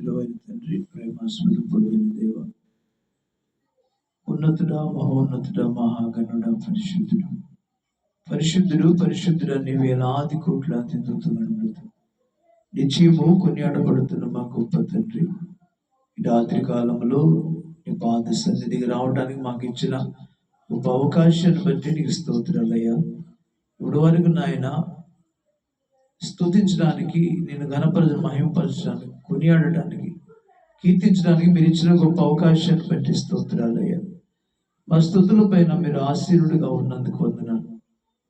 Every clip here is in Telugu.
విలువైన తండ్రి ప్రేమ స్వరూపుడైన దేవ ఉన్నతుడ మహోన్నతుడ మహాగణుడ పరిశుద్ధుడు. పరిశుద్ధుడు పరిశుద్ధుడు అని వేలాది కోట్ల అతిథుతున్నాడు నిత్యము కొనియాడబడుతున్న మా గొప్ప తండ్రి. రాత్రి కాలంలో నీ పాద సన్నిధికి రావడానికి మాకు ఇచ్చిన గొప్ప అవకాశాన్ని బట్టి నీకు స్తోత్రాలయ్యా. ఇప్పుడు వరకు నాయన స్తుతించడానికి నేను గణపరచ మహిమపరచడానికి కొనియాడటానికి కీర్తించడానికి మీరు ఇచ్చిన గొప్ప అవకాశాన్ని బట్టి స్తోత్రాలయ్యా మా స్థుతుల పైన మీరు ఆశీనుడిగా ఉన్నందుకు వందనాలు.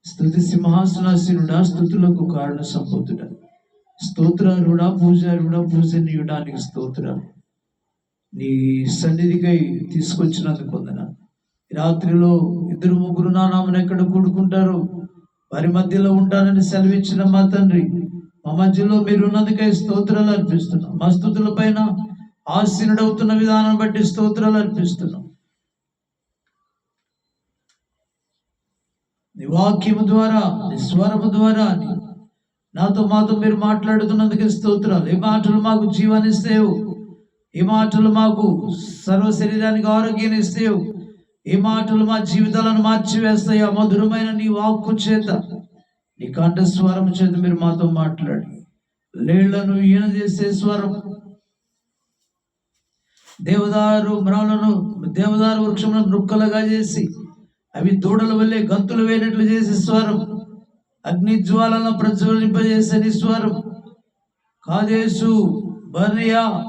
స్థుతి సింహాసనాశీనుడా స్థుతులకు కారణ సంపూతుడా స్తోత్రారుడా పూజారుడా పూజనీయుడానికి స్తోత్రాలు. నీ సన్నిధికై తీసుకొచ్చినందుకు వందన రాత్రిలో ఇద్దరు ముగ్గురు నానామని ఎక్కడ కూడుకుంటారు వారి మధ్యలో ఉంటానని సెలవిచ్చిన మా తండ్రి మా మధ్యలో మీరు ఉన్నందుకై స్తోత్రాలు అర్పిస్తున్నాం. మా స్థుతుల పైన ఆశీనుడవుతున్న విధానం బట్టి స్తోత్రాలు అర్పిస్తున్నాం. నీ వాక్యము ద్వారా నీ స్వరము ద్వారా నాతో మాతో మీరు మాట్లాడుతున్నందుకే స్తోత్రాలు. ఈ మాటలు మాకు జీవనిస్తేవు ఈ మాటలు మాకు సర్వ శరీరానికి ఆరోగ్యాన్ని ఇస్తేవు. ఈ మాటలు మా జీవితాలను మార్చివేస్తాయి. ఆ మధురమైన నీ వాక్కు చేత నీ కంఠస్వరం చేత మీరు మాతో మాట్లాడి. లేళ్ళను ఈయన చేసే స్వరం. దేవదారు మ్రాలను దేవదారు వృక్షములను నృక్కలుగా చేసి అవి దూడల వల్లే గంతులు వేయనట్లు చేసే స్వరం. అగ్ని జ్వాలను ప్రజ్వలింపజేసే నీ స్వరం. కాదేశు బర్నియా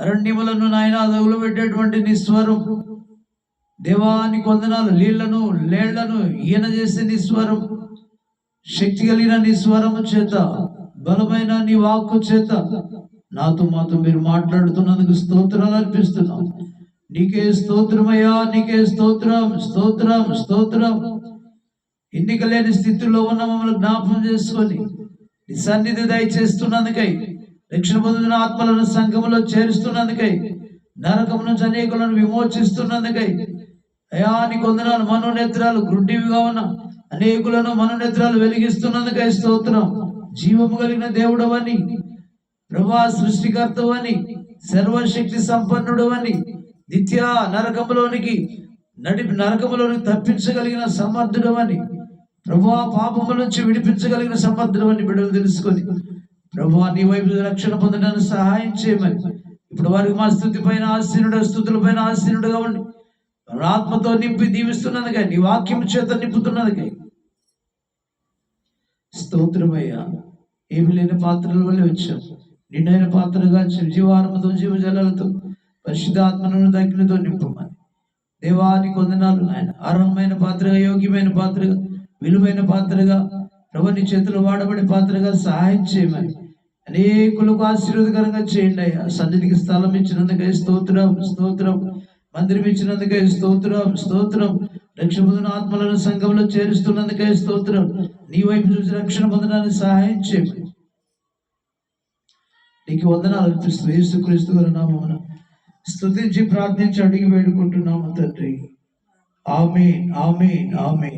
అరణ్యములను నాయన దగులు పెట్టేటువంటి నీ స్వరం. దేవానికి వందనాలు నీళ్ళను లేళ్ళను ఈయన చేసే నీ స్వరం శక్తి కలిగిన నీ స్వరము చేత బలమైన నీ వాక్కు చేత నాతో మాతో మీరు మాట్లాడుతున్నందుకు స్తోత్రాలు అర్పిస్తున్నాం. నీకే స్తోత్రమయ్యా నీకే స్తోత్రం స్తోత్రం స్తోత్రం. ఎన్నిక లేని స్థితిలో ఉన్న మమ్మల్ని జ్ఞాపకం చేసుకొని నీ సన్నిధి దయచేస్తున్నందుకై రక్షణ పొందిన ఆత్మలను సంఘములో చేరుస్తున్నందుకై నరకం నుంచి అనేకులను విమోచిస్తున్నందుకై అయా నీ కొందనాలు మనోనేత్రాలు గుడ్డివిగా ఉన్న. అనేకులను మనోనేత్రాలు వెలిగిస్తున్నందుకై స్తోత్రం. జీవము కలిగిన దేవుడవని ప్రభా సృష్టికర్తవని సర్వశక్తి సంపన్నుడవని నిత్య నరకములోనికి నడిపి నరకములోనికి తప్పించగలిగిన సమర్థుడవని ప్రభా పాపముల నుంచి విడిపించగలిగిన సమర్థుడవని బిడ్డలు తెలుసుకొని ప్రభా నీ వైపు రక్షణ పొందడానికి సహాయం చేయమని. ఇప్పుడు వారికి మా స్థుతి పైన ఆశీనుడు స్థుతుల పైన ఆశీనుడుగా ఉండి ఆత్మతో నింపి దీవిస్తున్నదిగా నీ వాక్యం చేత నింపుతున్నదిగా స్తోత్రమయ్యా ఏమి లేని పాత్రల వల్ల వచ్చాం. నిండైన పాత్రగా జీవారముతో జీవజలాలతో పరిశుద్ధాత్మను దగ్నితో నింపమని. దేవాని కొందనాలు నాయన. అర్హమైన పాత్రగా యోగ్యమైన పాత్రగా విలువైన పాత్రగా ప్రభుని చేతులు వాడబడే పాత్రగా సహాయం చేయమని. అనేకులకు ఆశీర్వాదకరంగా చేయండి అయ్యా. సన్నిధికి స్థలం ఇచ్చినందుకై స్తోత్రం స్తోత్రం. మందిరం ఇచ్చినందుకై స్తోత్రం స్తోత్రం. రక్షణ పొందిన ఆత్మలను సంఘంలో చేరుస్తున్నందుకై స్తోత్రం. నీ వైపు చూసి రక్షణ పొందడానికి సహాయం చేయండి నీకు వందనాలు అర్పిస్తూ యేసుక్రీస్తు గారి నామమున స్తుతించి ప్రార్థించి అడిగి వేడుకుంటున్నాము తండ్రి. ఆమె ఆమె ఆమె